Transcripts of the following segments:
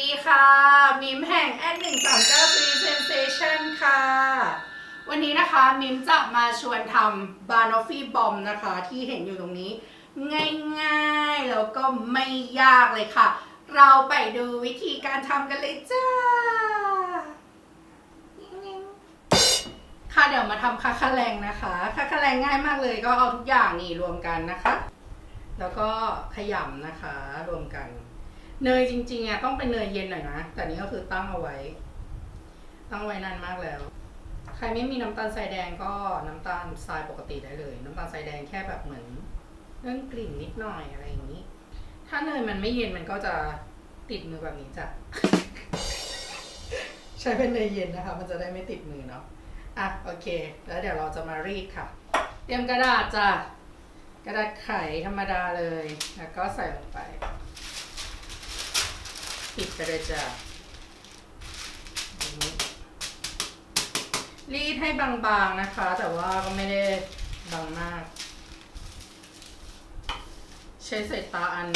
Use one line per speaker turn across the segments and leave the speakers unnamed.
ดีค่ะ มิมแห่งแอดหนึ่งสามเก้าซีเซนเซชันค่ะ วันนี้นะคะมิมจะมาชวนทำบานอฟฟี่บอมนะคะ ที่เห็นอยู่ตรงนี้ ง่ายๆ แล้วก็ไม่ยากเลยค่ะ เราไปดูวิธีการทำกันเลยจ้า ค่ะเดี๋ยวมาทำคาคาแรงนะคะคาคาแรงง่ายมากเลยก็เอาทุกอย่างนี่รวมกันนะคะ แล้วก็ขยำนะคะรวมกัน เนยจริงๆอะต้องเป็นเนยเย็นหน่อยนะ แต่นี่ก็คือตั้งเอาไว้ ตั้งไว้นานมากแล้ว ใครไม่มีน้ำตาลทรายแดงก็น้ำตาลทรายปกติได้เลย น้ำตาลทรายแดงแค่แบบเหมือนเรื่องกลิ่นนิดหน่อยอะไรอย่างนี้ ถ้าเนยมันไม่เย็นมันก็จะติดมือแบบนี้จ้ะ ใช้เป็นเนยเย็นนะคะ มันจะได้ไม่ติดมือเนาะ อะโอเค แล้วเดี๋ยวเราจะมารีดค่ะ เตรียมกระดาษจ้ะ กระดาษไขธรรมดาเลย แล้วก็ใส่ลงไป ปิดไปเลยจ้ะอย่างนี้รีดให้บางๆนะคะ แต่ว่าก็ไม่ได้บางมาก ใช้สายตาอัน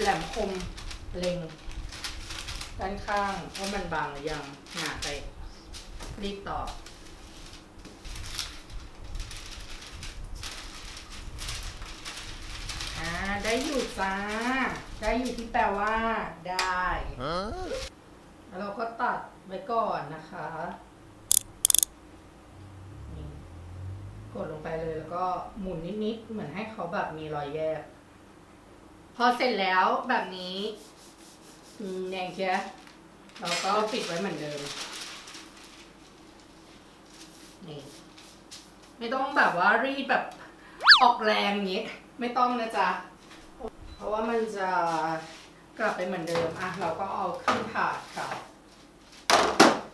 แหลมคมเล็ง ด้านข้างว่ามันบางหรือยังหนาไปรีดต่อได้อยู่จ้า ได้อยู่ที่แปลว่า ได้ แล้วเราก็ตัดไว้ ก่อนนะคะนี่กดลงไปเลยแล้วก็หมุนนิดๆ เหมือนให้เขาแบบมีรอยแยก พอเสร็จแล้วแบบนี้อืมแดงเชียเราก็ปิดไว้เหมือนเดิม นี่ ไม่ต้องแบบว่ารีดแบบออกแรงอย่างนี้ ไม่ต้องนะจ๊ะ เพราะว่ามันจะกลับไปเหมือนเดิม อะ เราก็เอาขึ้นถาดค่ะ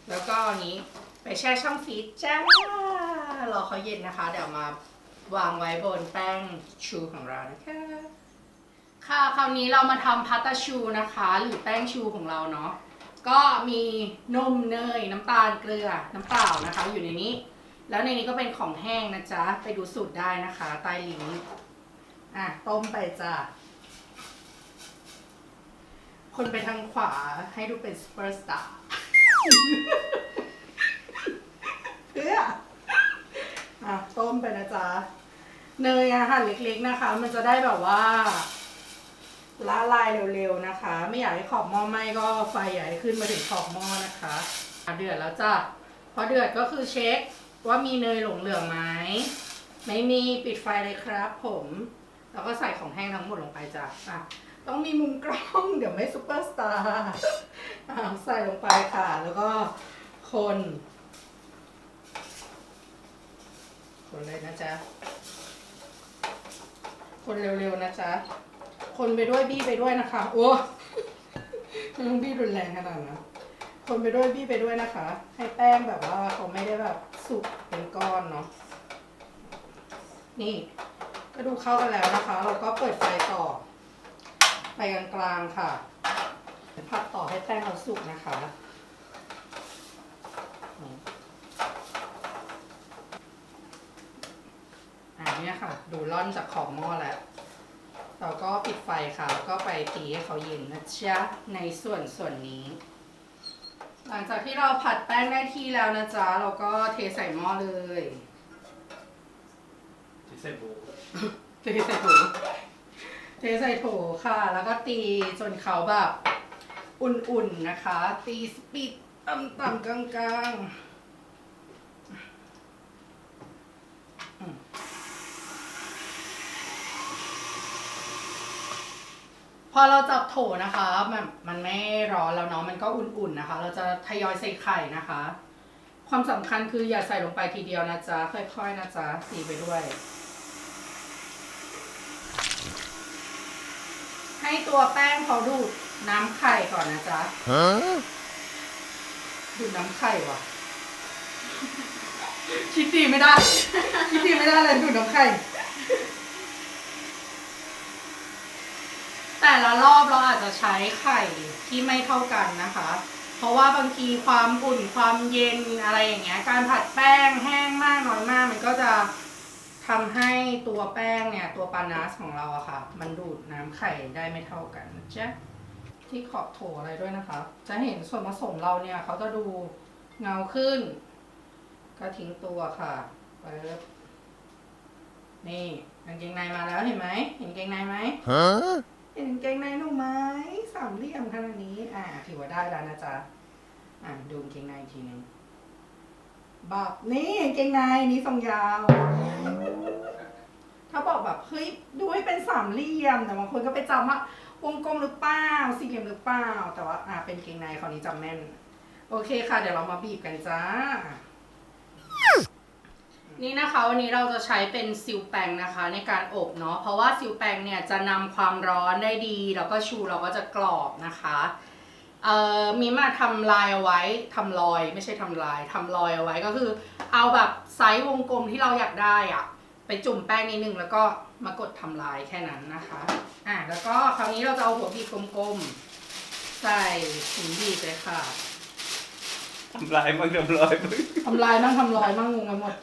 แล้วก็อันนี้ไปแช่ช่องฟรีซจ้ารอเขาเย็นนะคะ เดี๋ยวมาวางไว้บนแป้งชูของเรานะคะค่ะคราวนี้เรามาทำพัตตาชูนะคะ หรือแป้งชูของเราเนาะก็มีนมเนยน้ำตาลเกลือน้ำเปล่านะคะ อยู่ในนี้ แล้วในนี้ก็เป็นของแห้งนะจ๊ะ ไปดูสูตรได้นะคะใต้ลิงก์อะต้มไปจ้ะคนไปทางขวาให้ดูเป็นซูเปอร์สตาร์ เพื่ออะต้มไปนะจ๊ะ เนยอาหั่นเล็กๆนะคะ มันจะได้แบบว่าละลายเร็วๆนะคะ ไม่อยากให้ขอบหม้อไหม้ก็ไฟใหญ่ขึ้นมาถึงขอบหม้อนะคะเดือดแล้วจ้ะพอเดือดก็คือเช็คว่ามีเนยหลงเหลืองไหมไม่มีปิดไฟเลยครับ ผม แล้วก็ใส่ของแห้งทั้งหมดลงไปจ้ะอะต้องมีมุมกล้องเดี๋ยวไม่ซุปเปอร์สตาร์ ใส่ลงไปค่ะ แล้วก็คน คนเลยนะจ๊ะ คนเร็วๆนะจ๊ะ คนไปด้วยบี้ไปด้วยนะคะ โอ้ไม่ต้องบี้รุนแรงขนาดนั้นคนไปด้วยบี้ไปด้วยนะคะ ให้แป้งแบบว่าเขาไม่ได้แบบสุกเป็นก้อนเนาะ นี่ ก็ดูเข้ากันแล้วนะคะ เราก็เปิดไฟต่อ ไปกลางๆค่ะ ผัดต่อให้แป้งเราสุกนะคะ อันนี้ค่ะ ดูร่อนจากขอบหม้อแล้ว เราก็ปิดไฟค่ะ แล้วก็ไปตีให้เขาเย็นนะจ๊ะ ในส่วนส่วนนี้ หลังจากที่เราผัดแป้งได้ที่แล้วนะจ๊ะ เราก็เทใส่หม้อเลย
ที่ใส่โบว์
เทใส่โถเทใส่โถค่ะ แล้วก็ตีจนเขาแบบ อุ่นๆนะคะ ตีสปีดต่ำๆกลางๆ พอเราจับโถนะคะมันมันไม่ร้อนแล้วเนาะมันก็อุ่นๆนะคะ เราจะทยอยใส่ไข่นะคะ ความสำคัญคืออย่าใส่ลงไปทีเดียวนะจ๊ะค่อยๆนะจ๊ะตีไปด้วย ให้ตัวแป้งเขาดูดน้ำไข่ก่อนนะจ๊ะดูดน้ำไข่ว่ะ คิดดีไม่ได้ คิดดีไม่ได้เลยดูดน้ำไข่ แต่ละรอบเราอาจจะใช้ไข่ที่ไม่เท่ากันนะคะ เพราะว่าบางทีความอุ่นความเย็นอะไรอย่างเงี้ย การผัดแป้งแห้งมากน้อยมากมันก็จะ ทำให้ตัวแป้งเนี่ยตัวปานาสของเราอะค่ะ มันดูดน้ำไข่ได้ไม่เท่ากันนะจ๊ะทีที่ขอบโถอะไรด้วยนะคะ จะเห็นส่วนผสมเราเนี่ยเขาจะดูเงาขึ้น ก็ทิ้งตัวค่ะปึ๊บนี่กางเกงในมาแล้วเห็นไหมเห็นกางเกงในไหม
Huh?
เห็นกางเกงในหนูไหมสามเหลี่ยมขนาดนี้ อ่าถือว่าได้แล้วนะจ๊ะอ่าดูกางเกงในอีกทีหนึง บับนี่กางเกงในนี่ทรงยาว ถ้าบอกแบบเฮ้ยดูให้เป็นสามเหลี่ยมแต่บางคนก็ไปจำว่าวงกลมหรือเปล่าสี่เหลี่ยมหรือเปล่า แต่ว่าอ่าเป็นเกงในคราวนี้จำแม่น โอเคค่ะ เดี๋ยวเรามาบีบกันจ้า นี่นะคะวันนี้เราจะใช้เป็นซิลแปงนะคะ ในการอบเนาะเพราะว่าซิลแปงเนี่ยจะนำความร้อนได้ดี แล้วก็ชูเราก็จะกรอบนะคะ เอ่อมีมาทำลายเอาไว้ทำรอยไม่ใช่ทำลายทำรอยเอาไว้ก็คือ เอาแบบไซส์วงกลมที่เราอยากได้อะไปจุ่มแป้งนิดนึงแล้วก็มากดทำลายแค่นั้นนะคะอะแล้วก็คราวนี้เราจะเอาหัวบีบกลมๆใส่ถุงบีบเลยค่ะ
ทำลายมั่งทำลายมั่ง
ทำลายมั่งทำลายมั่งงงกันหมด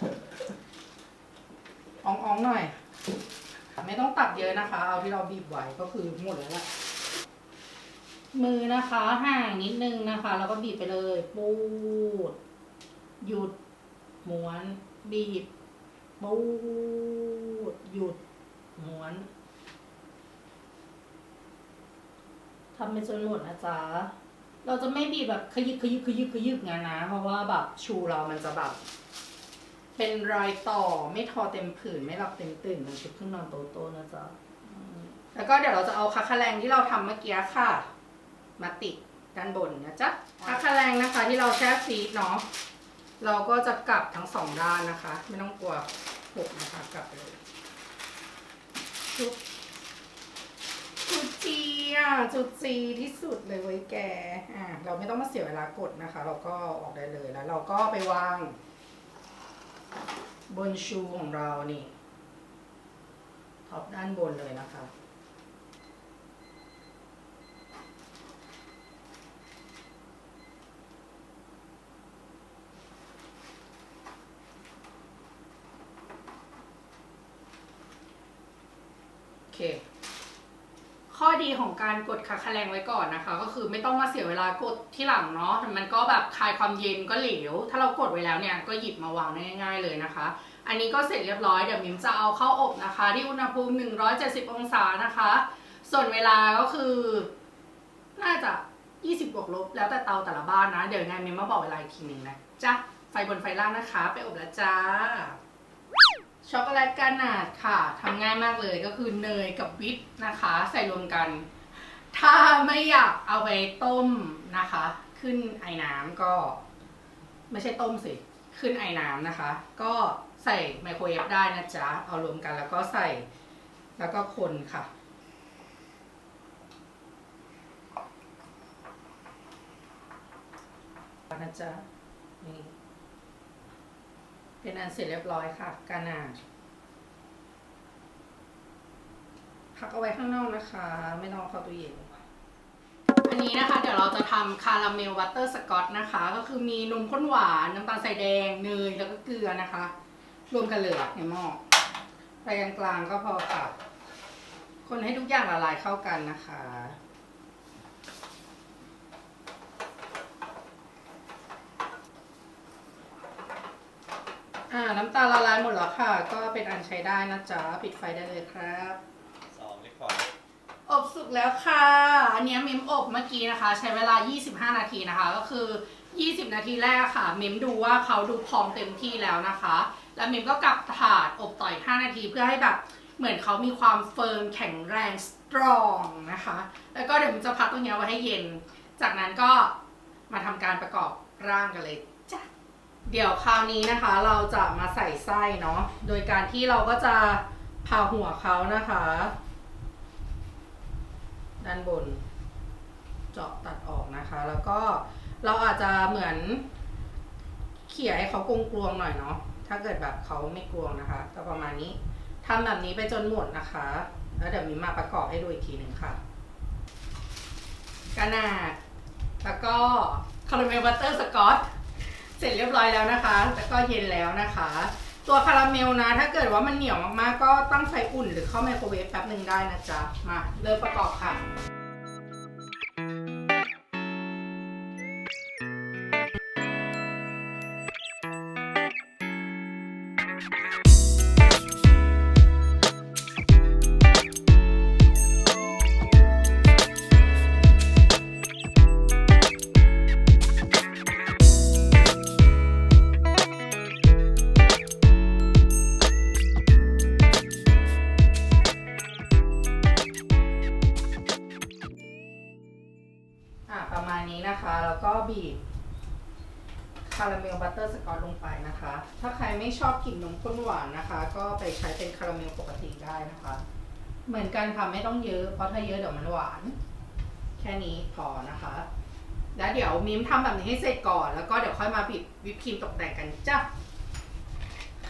อ่องๆหน่อย ไม่ต้องตัดเยอะนะคะ เอาที่เราบีบไว้ก็คือหมดแล้วแหละ มือนะคะห่างนิดนึงนะคะ แล้วก็บีบไปเลยปูด หยุดม้วน บีบปูด หยุดม้วนทำไปจนหมดนะจ๊ะเราจะไม่บีบแบบขยึกขยึกขยึกขยึกงั้นนะ เพราะว่าแบบชูเรามันจะแบบ เป็นรอยต่อไม่ทอเต็มผืนไม่หลับเต็มตื่นเหมือนชุดเครื่องนอนโตโต้นะจ๊ะแล้วก็เดี๋ยวเราจะเอาคัคคาแรงที่เราทำเมื่อกี้ค่ะ มาติดด้านบนนะจ๊ะคัคคาแรงนะคะที่เราแช่ฟรีซเนาะเราก็จะกลับทั้งสองด้านนะคะ ไม่ต้องกลัวหกนะคะกลับไปเลยจุ๊บจุดจีอะจุดจีที่สุดเลยเว้ยแกอะเราไม่ต้องมาเสียเวลากดนะคะ เราก็ออกได้เลยแล้ว เราก็ไปวาง บนชูของเรานี่ท็อปด้านบนเลยนะคะ โอเค ข้อดีของการกดคัคคะแรงไว้ก่อนนะคะ ก็คือไม่ต้องมาเสียเวลากดที่หลังเนาะมันก็แบบคลายความเย็นก็เหลว ถ้าเรากดไว้แล้วเนี่ยก็หยิบมาวางได้ง่าย ๆเลยนะคะ อันนี้ก็เสร็จเรียบร้อยเดี๋ยวมิมจะเอาเข้าอบนะคะ ที่อุณหภูมิ 170 องศานะคะ ส่วนเวลาก็คือ น่าจะ 20 บวกลบ แล้วแต่เตาแต่ละบ้านนะ เดี๋ยวยังไงมิมมาบอกเวลาอีกทีหนึ่งนะจ้ะไฟบนไฟล่างนะคะ ไปอบแล้วจ้า ช็อกโกแลตกานาดค่ะทำง่ายมากเลยก็คือเนยกับวิปนะคะ ใส่รวมกัน ถ้าไม่อยากเอาไปต้มนะคะ ขึ้นไอ้น้ำก็ ไม่ใช่ต้มสิ ขึ้นไอ้น้ำนะคะ ก็ใส่ไมโครเวฟได้นะจ๊ะ เอารวมกันแล้วก็ใส่แล้วก็คนค่ะนะจ๊ะนี่ เป็นอันเสร็จเรียบร้อยค่ะกานาดพักเอาไว้ข้างนอกนะคะ ไม่ต้องเอาเข้าตู้เย็นอันนี้นะคะ เดี๋ยวเราจะทำคาราเมลวัตเตอร์สกอตนะคะ ก็คือมีนมข้นหวานน้ำตาลใส่แดงเนยแล้วก็เกลือนะคะ รวมกันเลยในหม้อไฟกลางๆก็พอค่ะ คนให้ทุกอย่างละลายเข้ากันนะคะ อ่า น้ำตาลละลายหมดแล้วค่ะ ก็เป็นอันใช้ได้นะจ๊ะ ปิดไฟได้เลยครับ
สองเล็กพอร์ต
อบสุกแล้วค่ะ อันเนี้ยมิมอบเมื่อกี้นะคะ ใช้เวลา 25 นาทีนะคะ ก็คือ 20 นาทีแรกค่ะ มิมดูว่าเขาดูพองเต็มที่แล้วนะคะ แล้วมิมก็กลับถาดอบต่อย 5 นาทีเพื่อให้แบบเหมือนเขามีความเฟิร์มแข็งแรงสตรองนะคะ แล้วก็เดี๋ยวมิมจะพักตรงเนี้ยไว้ให้เย็น จากนั้นก็มาทำการประกอบร่างกันเลยจ้ะ เดี๋ยวคราวนี้นะคะเราจะมาใส่ไส้เนาะ โดยการที่เราก็จะผ่าหัวเขานะคะ ด้านบน เจาะตัดออกนะคะ แล้วก็เราอาจจะเหมือน เขี่ยให้เขากลวงหน่อยเนาะ ถ้าเกิดแบบเขาไม่กลวงนะคะ ก็ประมาณนี้ทำแบบนี้ไปจนหมดนะคะ แล้วเดี๋ยวมีมาประกอบให้ดูอีกทีหนึ่งค่ะกานาดแล้วก็คาราเมลบัตเตอร์สกอต เสร็จเรียบร้อยแล้วนะคะแล้วก็เย็นแล้วนะคะ ตัวคาราเมลนะ ถ้าเกิดว่ามันเหนียวมากๆ ก็ตั้งไฟอุ่นหรือเข้าไมโครเวฟแป๊บหนึ่งได้นะจ๊ะ มาเริ่มประกอบค่ะ นี้นะคะ แล้วก็บีบคาราเมลบัตเตอร์สกอตลงไปนะคะ ถ้าใครไม่ชอบกลิ่นนมข้นหวานนะคะ ก็ไปใช้เป็นคาราเมลปกติได้นะคะ เหมือนกันค่ะไม่ต้องเยอะเพราะถ้าเยอะเดี๋ยวมันหวาน แค่นี้พอนะคะ แล้วเดี๋ยวมิมทำแบบนี้ให้เสร็จก่อน แล้วก็เดี๋ยวค่อยมาบีบวิปครีมตกแต่งกันจ้ะ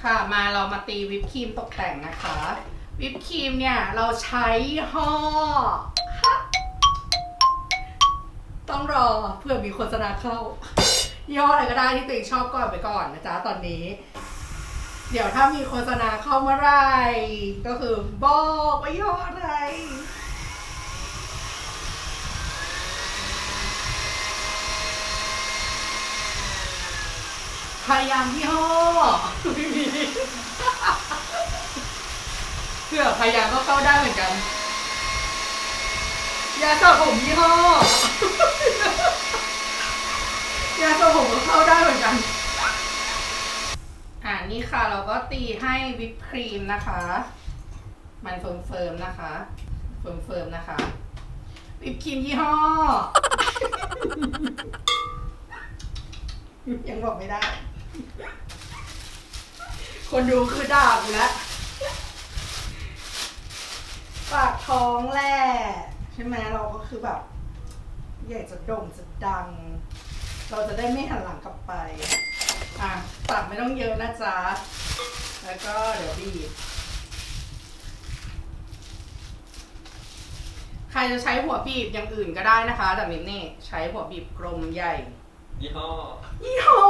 ค่ะมาเรามาตีวิปครีมตกแต่งนะคะ วิปครีมเนี่ยเราใช้ยี่ห้อ ต้องรอเพื่อมีโฆษณาเข้าย่ออะไรก็ได้ที่ตัวเองชอบก่อนไปก่อนนะจ๊ะตอนนี้ เดี๋ยวถ้ามีโฆษณาเข้าเมื่อไรก็คือบอกว่าย่ออะไรพยายามยี่ห้อไม่มีเผื่อพยายามก็เข้าได้เหมือนกัน ยาสระผมยี่ห้อยาสระผมก็เข้าได้เหมือนกัน อ่านี่ค่ะเราก็ตีให้วิปครีมนะคะ มันเฟิร์มๆนะคะ เฟิร์มๆนะคะ วิปครีมยี่ห้อ ยังบอกไม่ได้ คนดูคือด่าไปแล้วปากท้องแหละ ช่ไหมเราก็คือแบบอยากจะโด่งจะดัง เราจะได้ไม่หันหลังกลับไป อะตักไม่ต้องเยอะนะจ๊ะ แล้วก็เดี๋ยวบีบ ใครจะใช้หัวบีบอย่างอื่นก็ได้นะคะ แต่มินนี่ใช้หัวบีบกลมใหญ่
ยี่ห้อ
ยี่ห้อ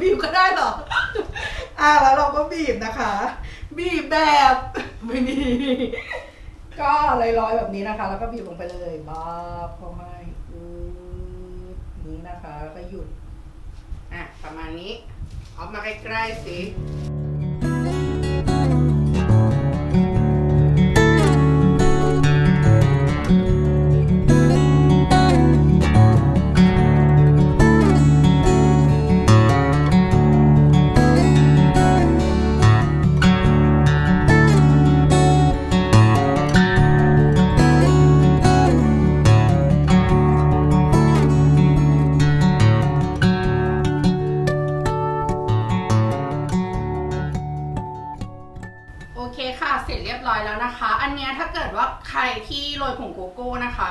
บีบก็ได้เหรอ อ่าแล้วเราก็บีบนะคะ บีบแบบ ไม่มี ก็ลอยๆแบบนี้นะคะ แล้วก็บีบลงไปเลยบาบเข้าให้อืดนี้นะคะ แล้วก็หยุด อะ ประมาณนี้ ออกมาใกล้ๆสิ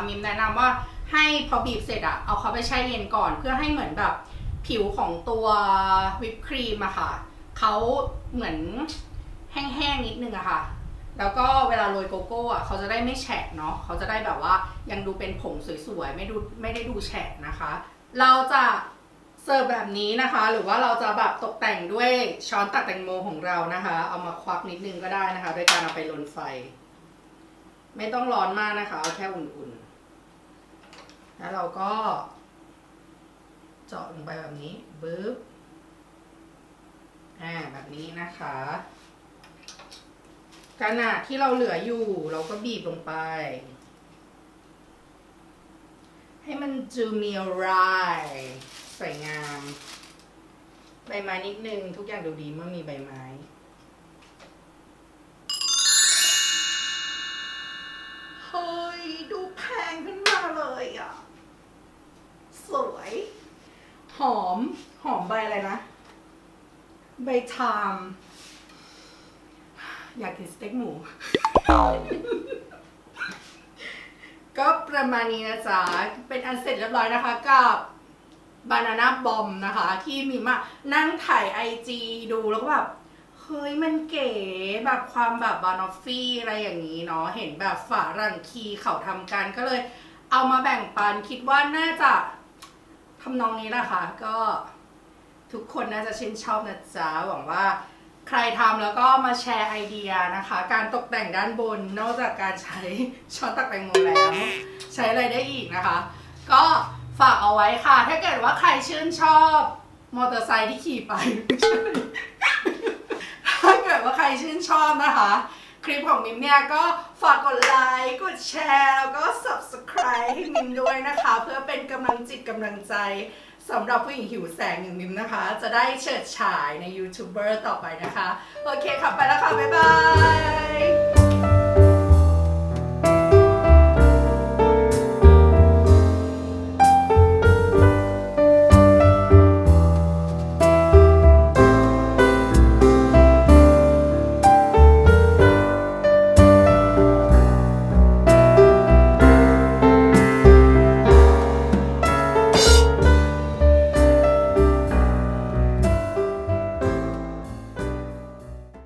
มิมแนะนำว่าให้พอบีบเสร็จอะเอาเขาไปแช่เย็นก่อน เพื่อให้เหมือนแบบผิวของตัววิปครีมอะค่ะเขาเหมือนแห้งๆนิดนึงอะค่ะ แล้วก็เวลาโรยโกโก้อะเขาจะได้ไม่แฉะเนาะเขาจะได้แบบว่ายังดูเป็นผงสวยๆไม่ดูไม่ได้ดูแฉะนะคะ เราจะเสิร์ฟแบบนี้นะคะ หรือว่าเราจะแบบตกแต่งด้วยช้อนตักแตงโมของเรานะคะ เอามาควักนิดนึงก็ได้นะคะ โดยการเอาไปลนไฟ ไม่ต้องร้อนมากนะคะเอาแค่อุ่นๆ แล้วเราก็ เจาะลงไปแบบนี้บึ๊บอ่าแบบนี้นะคะขณะที่เราเหลืออยู่ เราก็บีบลงไป ให้มันดูมีอะไรสวยงาม ใบไม้นิดนึง ทุกอย่างดูดีเมื่อมีใบไม้ นะ ใบชาม อยากกินสเต็กหมู ก็ประมาณนี้นะจ๊ะ เป็นอันเสร็จเรียบร้อยนะคะ กับบานาน่าบอมนะคะ ที่มีมานั่งถ่ายไอจีดูแล้วก็แบบเฮ้ยมันเก๋แบบความแบบบานอฟฟี่อะไรอย่างนี้เนาะเห็นแบบฝารังคีเขาทำกันก็เลยเอามาแบ่งปันคิดว่าน่าจะทำนองนี้แหละค่ะก็ ทุกคนน่าจะชื่นชอบนะจ๊ะหวังว่าใครทำแล้วก็มาแชร์ไอเดียนะคะ การตกแต่งด้านบนนอกจากการใช้ช้อนตักแตงโมแล้ว ใช้อะไรได้อีกนะคะ ก็ฝากเอาไว้ค่ะ ถ้าเกิดว่าใครชื่นชอบมอเตอร์ไซค์ที่ขี่ไป ถ้าเกิดว่าใครชื่นชอบนะคะ คลิปของมิมเนี่ยก็ฝากกดไลค์ กดแชร์ แล้วก็ subscribe ให้มิมด้วยนะคะ เพื่อเป็นกำลังจิตกำลังใจ สำหรับผู้หญิงหิวแสงอย่างมิมนะคะ จะได้เฉิดฉายในยูทูบเบอร์ต่อไปนะคะ โอเคค่ะไปแล้วค่ะ บ๊ายบาย